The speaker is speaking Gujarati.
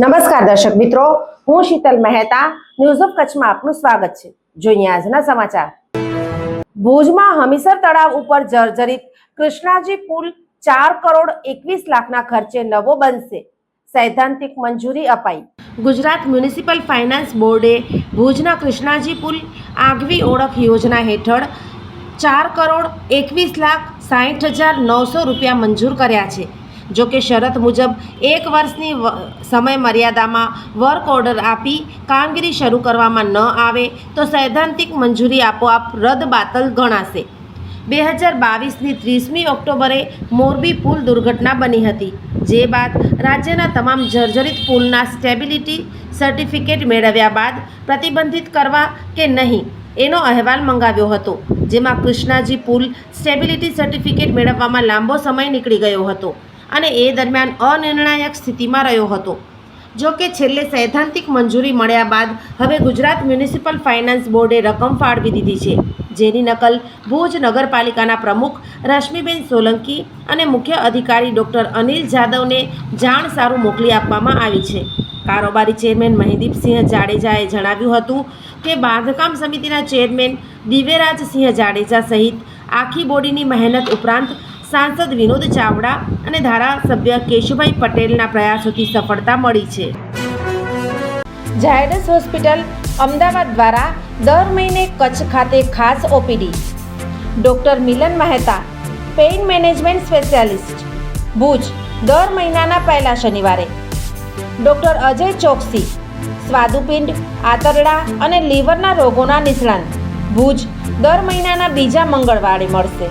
નમસ્કાર દર્શક મિત્રો, હું શીતલ મહેતા ન્યૂઝ ઓફ કચ્છમાં આપનું સ્વાગત છે. જોઈએ આજના સમાચાર. ભુજમાં હમીસર તળાવ ઉપર જર્જરિત કૃષ્ણાજી પુલ ચાર કરોડ એકવીસ લાખના ખર્ચે નવો બનશે. સૈદ્ધાંતિક મંજૂરી અપાઈ. ગુજરાત મ્યુનિસિપલ ફાઇનાન્સ બોર્ડે ભુજના કૃષ્ણાજી પુલ આગવી ઓળખ યોજના હેઠળ ચાર કરોડ એકવીસ લાખ સાહીઠ હજાર નવસો રૂપિયા મંજૂર કર્યા છે. જો કે શરત મુજબ એક વર્ષની સમય મર્યાદામાં વર્ક ઓર્ડર આપી કામગીરી શરૂ કરવામાં ન આવે તો સૈદ્ધાંતિક મંજૂરી આપોઆપ રદ બાતલ ગણાશે. બે હજાર બાવીસની ત્રીસમી ઓક્ટોબરે મોરબી પુલ દુર્ઘટના બની હતી, જે બાદ રાજ્યના તમામ જર્જરિત પુલના સ્ટેબિલિટી સર્ટિફિકેટ મેળવ્યા બાદ પ્રતિબંધિત કરવા કે નહીં, એનો અહેવાલ મંગાવ્યો હતો, જેમાં કૃષ્ણાજી પુલ સ્ટેબિલિટી સર્ટિફિકેટ મેળવવામાં લાંબો સમય નીકળી ગયો હતો. અને એ દરમિયાન અનિર્ણાયક સ્થિતિમાં રહ્યો હતો. જો કે છેલ્લે સૈદ્ધાંતિક મંજૂરી મળ્યા બાદ હવે ગુજરાત મ્યુનિસિપલ ફાઇનાન્સ બોર્ડે રકમ ફાળવી દીધી છે. જેની નકલ ભુજ નગરપાલિકાના પ્રમુખ રશ્મિબેન સોલંકી અને મુખ્ય અધિકારી ડૉક્ટર અનિલ જાદવને જાણ સારું મોકલી આપવામાં આવી છે. કારોબારી ચેરમેન મહિદીપસિંહ જાડેજાએ જણાવ્યું હતું કે બાંધકામ સમિતિના ચેરમેન દિવ્યરાજસિંહ જાડેજા સહિત આખી બોડીની મહેનત ઉપરાંત સાંસદ વિનોદ ચાવડા અને ધારાસભ્ય કેશુભાઈ પટેલના પ્રયાસોથી સફળતા મળી છે. ઝાયડસ હોસ્પિટલ અમદાવાદ દ્વારા દર મહિને કચ્છ ખાતે ખાસ OPD. Doctor Milan Mehta, pain management specialist. Bhuj, દર મહિનાના પહેલા શનિવારે. ડૉક્ટર અજય ચોકસી, સ્વાદુપિંડ, આંતરડા અને લીવરના રોગોના નિષ્ણાંત. ભુજ, દર મહિનાના બીજા મંગળવારે મળશે.